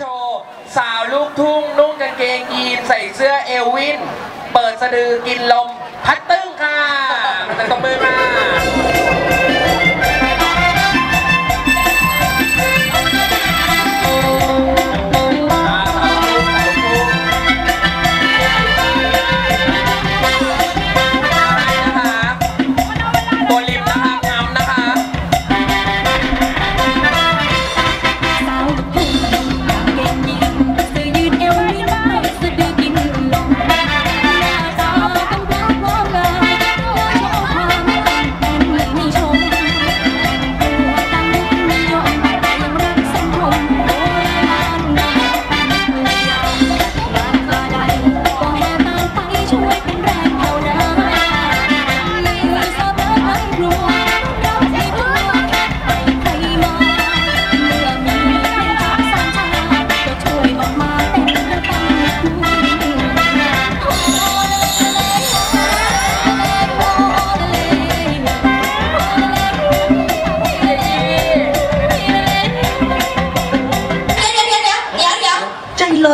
โชว์สาวลูกทุ่งนุ่งกางเกงยีนใส่เสื้อเอลวิน เปิดสะดือกินลมพัดตึ้งค่ะมันตบมือมา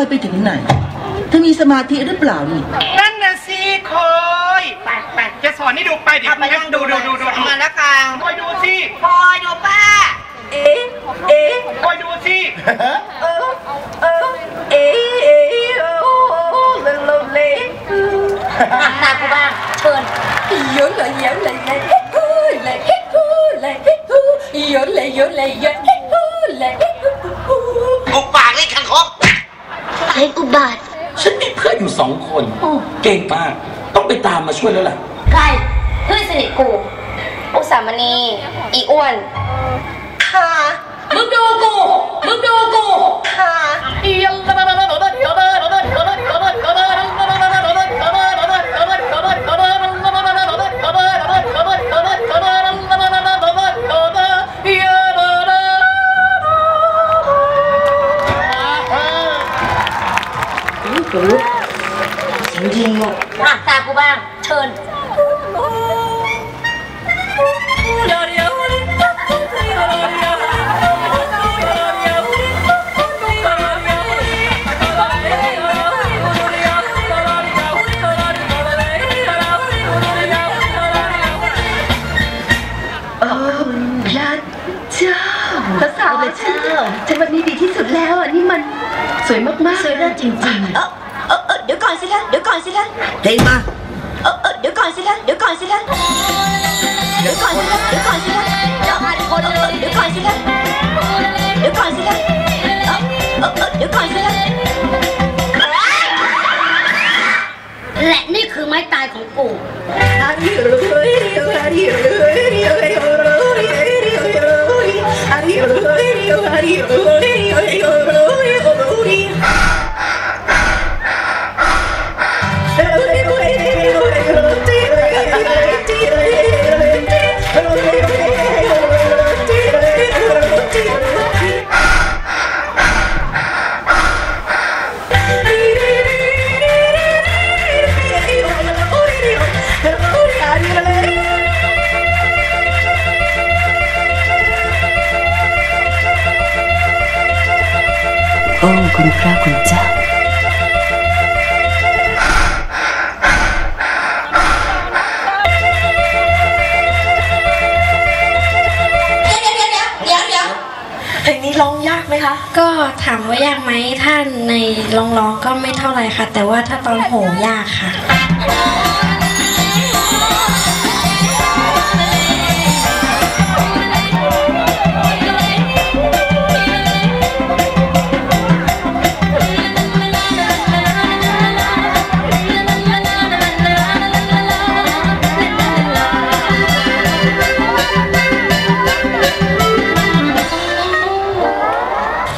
ไปถึงไหน เธอมีสมาธิหรือเปล่านี่ นั่นน่ะสิคอยไปไปจะสอนให้ดูไปเดี๋ยวเอาไปนั่งดูดูดูดูดูมาแล้วกลางคอยดูสิคอยดูป้า เอ๊ะเอ๊ะคอยดูสิเออเออเอ๊ะเอ๊ะโอ้โอ้เลโลเลตากูบ้างเชิญเยอะเลยเยอะเลยเลยเฮ้ยเลยเฮ้ยเลยเฮ้ยเยอะเลยเยอะเลยเยอะเฮ้ยเลย กูปากเลยคังคก เพลงอุ บาท ฉันมีเพื่อนอยู่สองคนเก่งมาก ต้องไปตามมาช่วยแล้วล่ะ ใครเพื่อนสนิทกู อุสามณี อีอ้วนค่ะมึงดูกู มึงดูกูค่ะอ่ะตากูบ้าง เชิญ เออพระเจ้าพระสาวเจ้าฉันวันนี้ดีที่สุดแล้วอะนี่มันสวยมากๆสวยเลิศจริงเออเออ เออเดี๋ยวก่อนสิคะเดี๋ยวก่อนสิคะๆเพลงมาเออเออเดี๋ยวก่อนสิคะเดี๋ยวก่อนสิคะเดี๋ยวก่อนสิคะเดี๋ยวก่อนสิคะเดี๋ยวก่อนเดี๋ยวก่อนสิคะเดี๋ยวก่อนสิคะเออเออเออเดี๋ยวก่อนสิคะและนี่คือไม้ตายของกู คุณพระคุณเจ้าเดี๋ยวเดี๋ยวเดี๋ยวเดี๋ยวเดี๋ยวเพลงนี้ร้องยากไหมคะ ก็ถามว่ายากไหมถ้าในร้องร้องๆก็ไม่เท่าไหร่ค่ะ แต่ว่าถ้าตอนโหยากค่ะ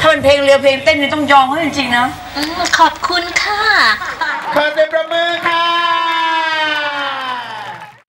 ถ้าเป็นเพลงเรือเพลงเต้นนี่ต้องยอมเขาจริงๆนะ ขอบคุณค่ะ ขอเสียงประมือค่ะ